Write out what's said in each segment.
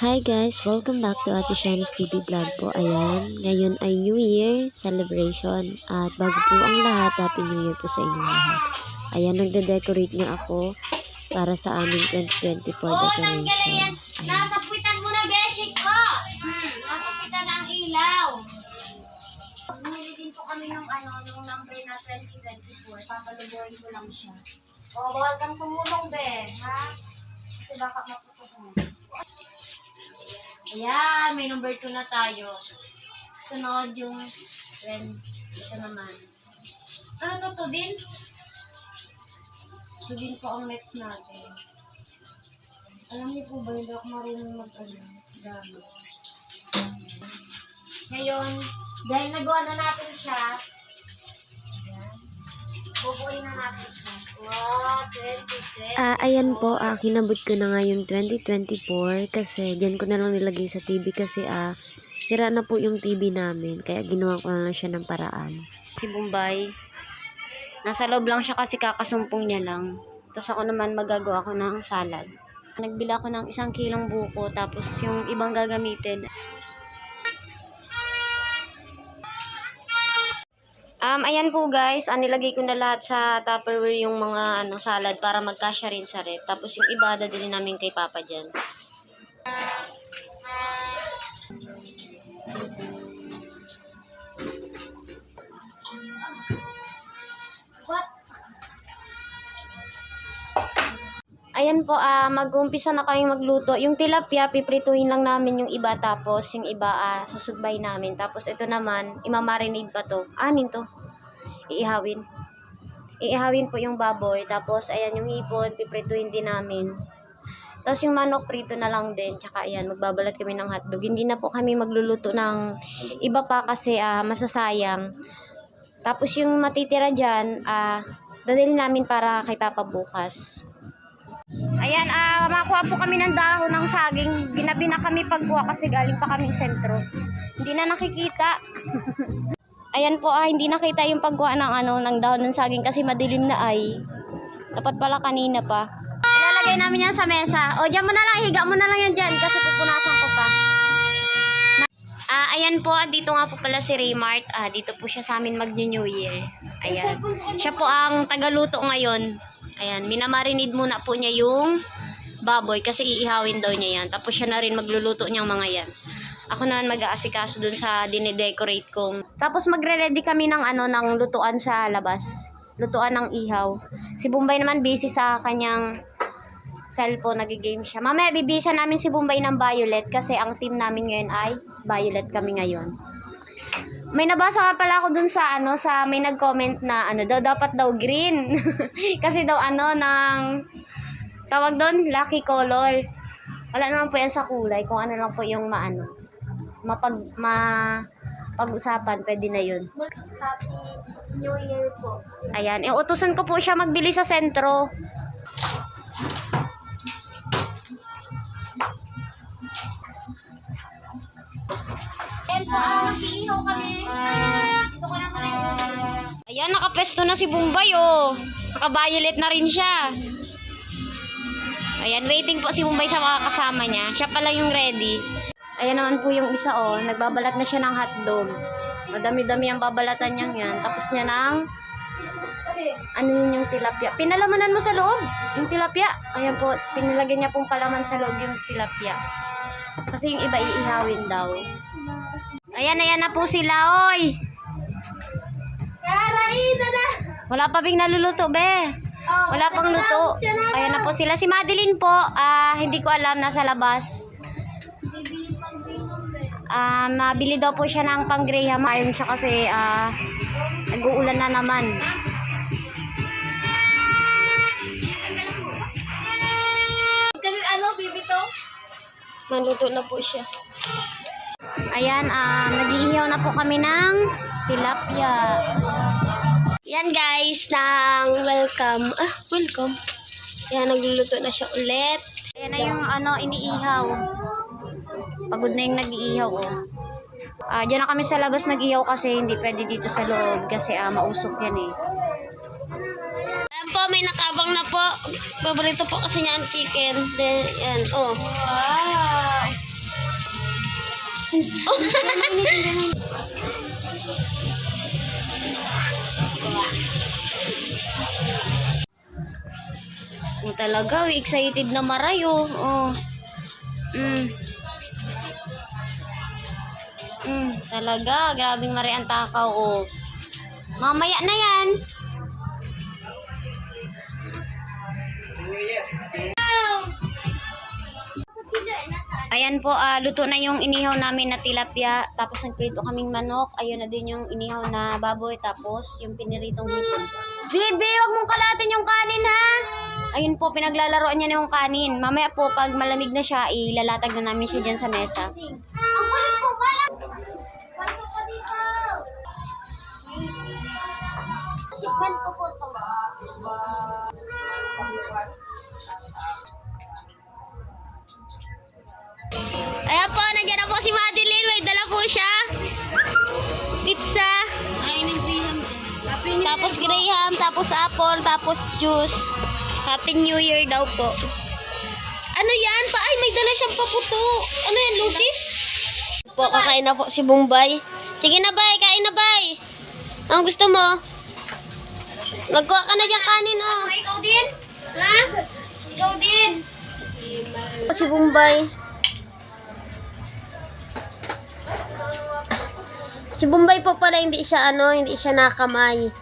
Hi guys! Welcome back to Ate Shani's TV vlog po. Ayan, ngayon ay New Year celebration. At bago po ang lahat, Happy New Year po sa inyo lahat. Ayan, nagde-decorate nga ako para sa aming 2024 decoration. Ayan. Nasa puwitan mo na, Beshik ko! Hmm, nasa puwitan na ang ilaw. Bumili din po kami ng ano, nung number na 2024. Papalubuhin ko lang siya. O, bawal kang tumulong, Be. Ha? Kasi baka mo. Ayan, may number 2 na tayo. Sunod yung 20. Ito naman. Ano to, to din? To din po ang next natin. Alam niyo po ba, hindi ako marunong mag ano, gamit. Ngayon, dahil nagawa na natin siya, bubuin na natin siya. Wow, 26. Ah, ayan po, ah, kinabot ko na nga yung 2024 kasi dyan ko na lang nilagay sa TV kasi ah, sira na po yung TV namin kaya ginawa ko na lang siya ng paraan. Si Bombay, nasa loob lang siya kasi kakasumpong niya lang. Tapos ako naman magagawa ko ng salad. Nagbila ako ng isang kilong buko tapos yung ibang gagamitin. Um, ayan po guys, ah, nilagay ko na lahat sa Tupperware yung mga ano, salad para magkasya rin sa rep. Tapos yung iba, dadali namin kay Papa dyan. What? Po, ah mag-umpisa na kami magluto. Yung tilapia, piprituhin lang namin yung iba. Tapos yung iba, ah susugbay namin. Tapos ito naman, imamarinade pa to. Anin to? Iihawin. Iihawin po yung baboy. Tapos ayan yung hipon, piprituhin din namin. Tapos yung manok prito na lang din. Tsaka ayan, magbabalat kami ng hotdog. Hindi na po kami magluluto ng iba pa kasi ah, masasayang. Tapos yung matitira dyan, ah, dadali namin para kay Papa bukas. Makuha po kami ng dahon ng saging. Ginabi na kami pagkuha kasi galing pa kaming sentro. Hindi na nakikita. Ayan po, ah, hindi nakita yung pagkuha ng ano ng dahon ng saging kasi madilim na ay. Dapat pala kanina pa. Ilalagay namin yan sa mesa. O, dyan mo na lang, higa mo na lang yan dyan kasi pupunasan ko pa. Ah, ayan po, ah, dito nga po pala si Raymart. Ah, dito po siya sa amin mag-New Year. Ayan. Siya po ang tagaluto ngayon. Ayan, minamarinid muna po niya yung baboy kasi iihawin daw niya yan. Tapos siya na rin magluluto niyang mga yan. Ako naman mag-aasikaso dun sa dinidecorate kong. Tapos magre-ready kami ng ano ng lutuan sa labas. Lutuan ng ihaw. Si Bombay naman busy sa kanyang cellphone, nagigame siya. Mamaya bibisa namin si Bombay ng Violet kasi ang team namin ngayon ay Violet kami ngayon. May nabasa nga pala ako dun sa ano sa may nag-comment na ano daw dapat daw green. kasi daw ano ng tawag doon lucky color. Wala naman po yan sa kulay kung ano lang po yung maano. Mapag ma pag-usapan pwede na yun. Happy New Year po. Ayan, eh, utusan ko po siya magbili sa sentro. Ah, Ayan, nakapesto na si Bombay, oh. Naka-violet na rin siya. Ayan, waiting po si Bombay sa mga kasama niya. Siya pala yung ready. Ayan naman po yung isa, oh. Nagbabalat na siya ng hotdog. Madami-dami ang babalatan niyang yan. Tapos niya ng, ano yun yung tilapia. Pinalamanan mo sa loob, yung tilapia. Ayan po, pinilagyan niya pong palaman sa loob yung tilapia. Kasi yung iba iihawin daw. Ayan, ayan na po sila, oy. Karain na na! Wala pa bing naluluto, be. Oh, Wala pang luto. Ayan na po sila. Si Madeline po, ah, hindi ko alam, nasa labas. Ah, mabili daw po siya ng pang Graham. Ayun siya kasi ah, nag-uulan na naman. Ano, bibi to? Naluto na po siya. Ayan, ah, nag-iihaw na po kami ng tilapia. Yan guys, ng welcome. Ah, welcome. Yan, nagluluto na siya ulit. Ayan na yung ano, iniihaw. Pagod na yung nag-iihaw, oh. Ah, diyan na kami sa labas nag-ihaw kasi hindi pwede dito sa loob kasi ah, mausok yan eh. Ayan po, may nakabang na po. Paborito po kasi niya ang chicken. Then, yan, oh. Wow! Oh, talaga, oh, excited na maray, oh. Mm. Mm, talaga, grabing maray ang takaw, oh. Mamaya na yan. Ayan po, ah, luto na yung inihaw namin na tilapia. Tapos nagprito kaming manok. Ayun na din yung inihaw na baboy. Tapos yung piniritong hipon. Bibi, wag mong kalatin yung kanin ha! Ayun po, pinaglalaroan niya na yung kanin. Mamaya po, pag malamig na siya, ilalatag na namin siya dyan sa mesa. Ayan po, nandiyan na po si Madeline. May dala po siya. Pizza. Tapos graham, tapos apple, tapos juice. Happy New Year daw po. Ano yan? Pa ay, may dala siyang paputo. Ano yan, Lucy? Po, kakain na po si Bombay. Sige na, bay. Kain na, bay. Ang gusto mo? Magkuha ka na dyan kanin, oh. Ikaw din? Ha? Ikaw din? Si Bombay. Si Bombay po pala hindi siya ano, hindi siya nakamay.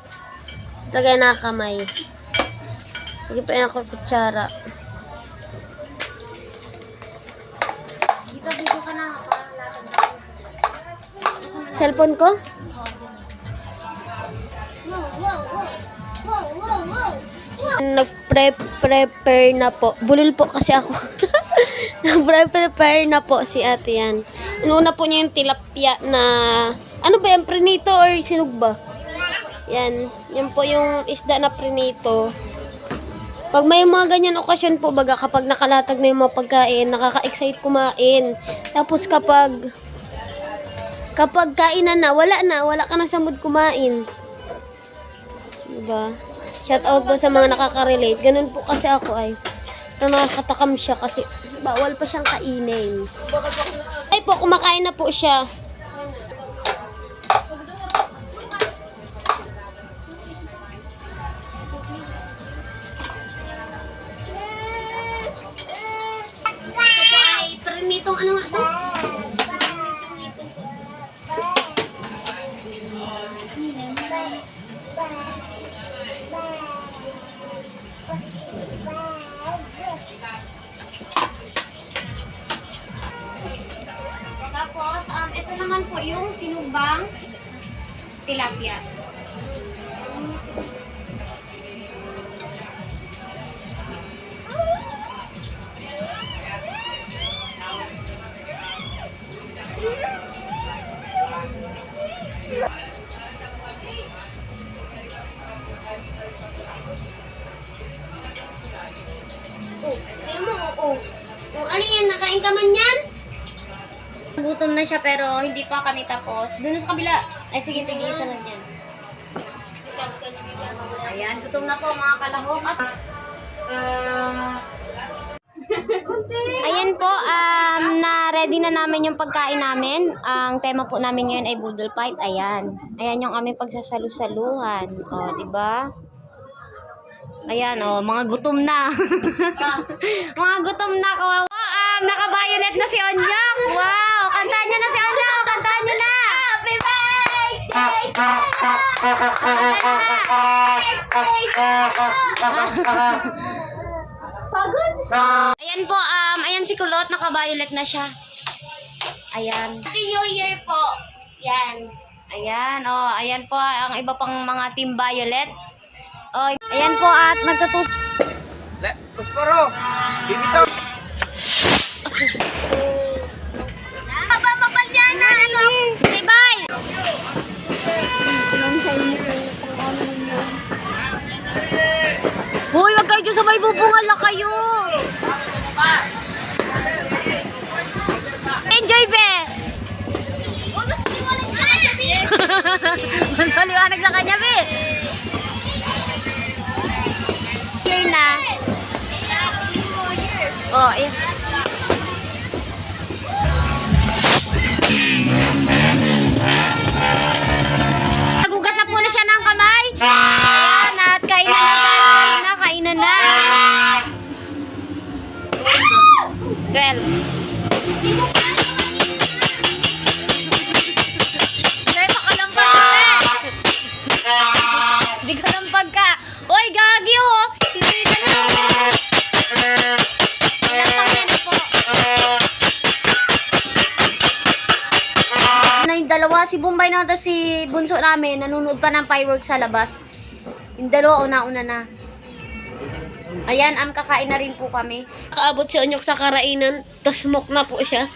Tagay nakamay. Hindi pa ako kutsara. Dito, dito ka na. Cellphone ko? Nag-prepare na po. Bulol po kasi ako. Nag-prepare na po si ate yan. Inuna po niya yung tilapia na... Ano ba yan? Prinito or sinug ba? Yan. Yan po yung isda na prinito. Pag may mga ganyan okasyon po, baga kapag nakalatag na yung mga pagkain, nakaka-excite kumain. Tapos kapag kapag kainan na, wala na, wala ka na sa mood kumain. Diba? Shout out po sa mga nakaka-relate. Ganun po kasi ako ay. Na nakakatakam siya kasi bawal pa siyang kainin. Ay po, kumakain na po siya. Tilapia. Oh, oo. Oh, ano yan? Nakain ka man yan? Gutom na siya pero hindi pa kami tapos. Doon sa kabila. Ay sige, tigisa lang dyan. Ayan, gutom na po mga kalahok. Ayan po, um, na ready na namin yung pagkain namin. Ang tema po namin ngayon ay Boodle Fight. Ayan. Ayan yung aming pagsasalu-saluhan. O, di ba? Ayan, oh, mga gutom na. mga gutom na, kawawa. Um, naka-violet na si Onyok. Wow, kantahan niyo na si Onyok. Kantahan niyo na. Happy Pagod! Ayan po, um, ayan si Kulot, naka-violet na siya. Ayan. Happy New Year po! Yan. Ayan, oh, ayan po ang iba pang mga team violet. Oh, ayan po at magtutus Le, Pusporo! Bibitaw! Mas maliwanag sa kanya, be. Here na. Oh, ayan. Dalawa, si Bombay na si Bunso namin, nanonood pa ng fireworks sa labas. Yung dalawa, una-una na. Ayan, am kakain na rin po kami. Kaabot si Onyok sa karainan, tapos smoke na po siya.